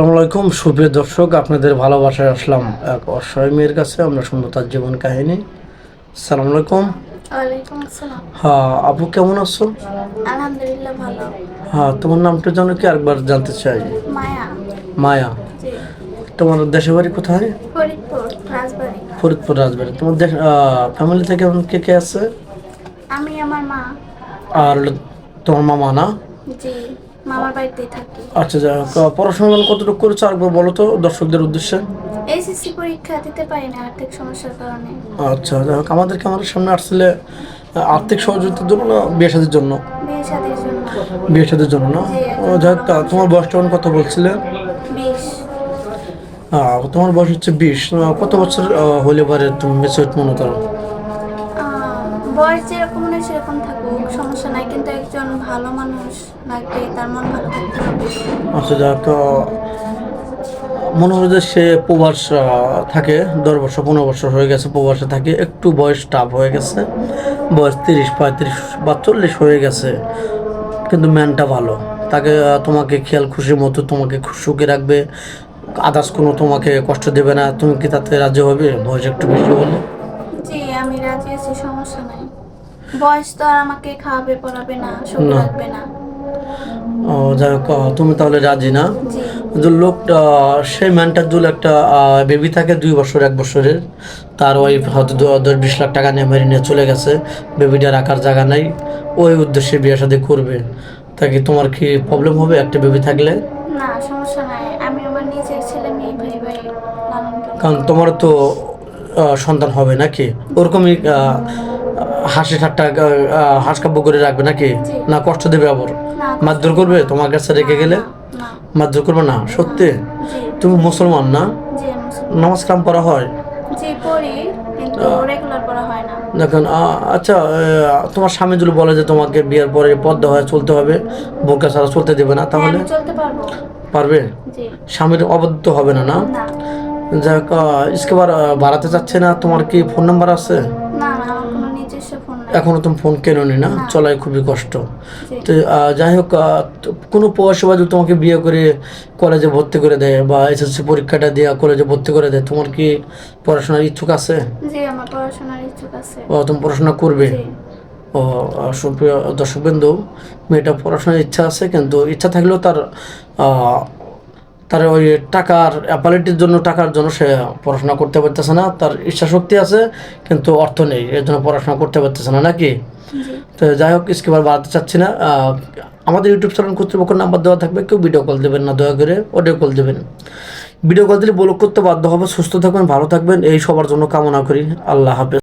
আসসালামু আলাইকুম। সুপ্রিয় দর্শক আপনাদের ভালোবাসায় আসলাম এক অসহায় মেয়ের কাছে। আমরা শুনব তার জীবন কাহিনী। সালাম আলাইকুম। হ্যাঁ আপু কেমন আছো? হ্যাঁ তোমার নামটা জানো কি? আরেকবার জানতে চাই। মায়া। তোমার দেশের বাড়ি কোথায়? ফরিদপুর রাজবাড়ি। তোমার দেশ ফ্যামিলি থেকে এখন কে কে আছে? আমি আমার মা। আর তোমার মামা না? জি। মামার বাড়িতেই থাকি। আচ্ছা আহ, পড়াশোনা কতটুকু করেছ আরেকবার বলো তো দর্শকদের উদ্দেশ্যে। এইচএসসি পরীক্ষা দিতে পারি না আর্থিক সমস্যার কারণে। আচ্ছা যাই হোক আমাদেরকে আমাদের সামনে আসলে আর্থিক সহযোগিতার জন্য না বিয়ে শাদির জন্য? বিয়ে শাদির জন্য। বিয়ে শাদির জন্য না? যাই হোক, তোমার বয়সটা এখন কত বলছিলে? তোমার বয়স হচ্ছে বিশ কত বছর হলে পারে তুমি মেচুরিট মনে করো? বয়স যেরকম নয় সেরকম থাকুক সমস্যা নাই। কিন্তু একজন ভালো মানুষ লাগবে তার মন ভালো থাকতে হবে। আচ্ছা আহ, মনে হয় যে সে প্রবাস থাকে দশ বছর পনেরো বছর হয়ে গেছে প্রবাসে থাকে একটু বয়স টাফ হয়ে গেছে বয়স তিরিশ পঁয়ত্রিশ বা চল্লিশ হয়ে গেছে কিন্তু ম্যানটা ভালো। তাকে তোমাকে খেয়াল খুশি মতো তোমাকে সুখে রাখবে আদার্স কোনো তোমাকে কষ্ট দেবে না তুমি কি তাতে রাজি হবে? বয়স একটু বেশি হলে। জি আমি রাজি আছি সমস্যা নাই। বয়স তো আর আমাকে খাওয়াবে পড়াবে না সুখ না। রাখবে না। ও যাই হোক আহ, তুমি তাহলে রাজি না? জি। লোকটা সেই ম্যানটার যদি একটা বেবি থাকে দুই বছর এক বছরের তার ওয়াইফ হয়তো দ- দশ বিশ লাখ টাকা নিয়ে মেরে নিয়ে চলে গেছে বেবিটা রাখার জায়গা নাই ওই উদ্দেশ্যে বিয়ে শাদী করবে। তা কি তোমার কি প্রবলেম হবে একটা বেবি থাকলে? না সমস্যা নাই। আমি আমার নিজের ছেলে মেয়ে ভাই ভাই লালন করি কারণ তোমার তো সন্তান হবে নাকি? ওরকমই হাসি ঠাট্টা হাঁস কাব্য করে রাখবে নাকি। না কষ্ট দেবে আবার? মারধর করবে? তোমার কাছে রেখে গেলে? মারধর করবে না? সত্যি? তুমি মুসলমান না? নামাজ কাম করা হয়? দেখেন আচ্ছা তোমার স্বামী যদি বলে যে তোমাকে বিয়ের পরে পদ্মা হয়ে চলতে হবে বোরকা ছাড়া চলতে দেবে না হ্যাঁ, তাহলে? পারব। স্বামীর অবদ্ধ হবে না? না। যাক ইস্কেবার বাড়াতে চাচ্ছে না? তোমার কি ফোন নাম্বার আছে? না না আমার কোনো নিজস্ব ফোন নেই। এখনও তুমি ফোন কেনোনি না? চলাই খুবই কষ্ট। তো যাই হোক কোনো পয়সা যদি তোমাকে বিয়ে করে কলেজে ভর্তি করে দেয় বা এসএসসি পরীক্ষাটা দিয়ে কলেজে ভর্তি করে দেয় তোমার কি পড়াশোনার ইচ্ছুক আছে? ও তুমি পড়াশোনা করবে? ও সুপ্রিয় দর্শকবৃন্দু মেয়েটা পড়াশোনার ইচ্ছা আছে কিন্তু ইচ্ছা থাকলেও তার তার ওই টাকার অ্যাপালিটির জন্য টাকার জন্য সে পড়াশোনা করতে পারতেছে না। তার ইচ্ছা শক্তি আছে কিন্তু অর্থ নেই এর জন্য পড়াশোনা করতে পারতেছে না নাকি? তো যাই হোক স্কিপার বাড়াতে চাচ্ছি না। আমাদের ইউটিউব চ্যানেল কর্তৃপক্ষের নাম্বার দেওয়া থাকবে কেউ ভিডিও কল দেবেন না দয়া করে অডিও কল দেবেন। ভিডিও কল দিলে ব্লক করতে বাধ্য হবে সুস্থ থাকবেন ভালো থাকবেন এই সবার জন্য কামনা করি। আল্লাহ হাফেজ।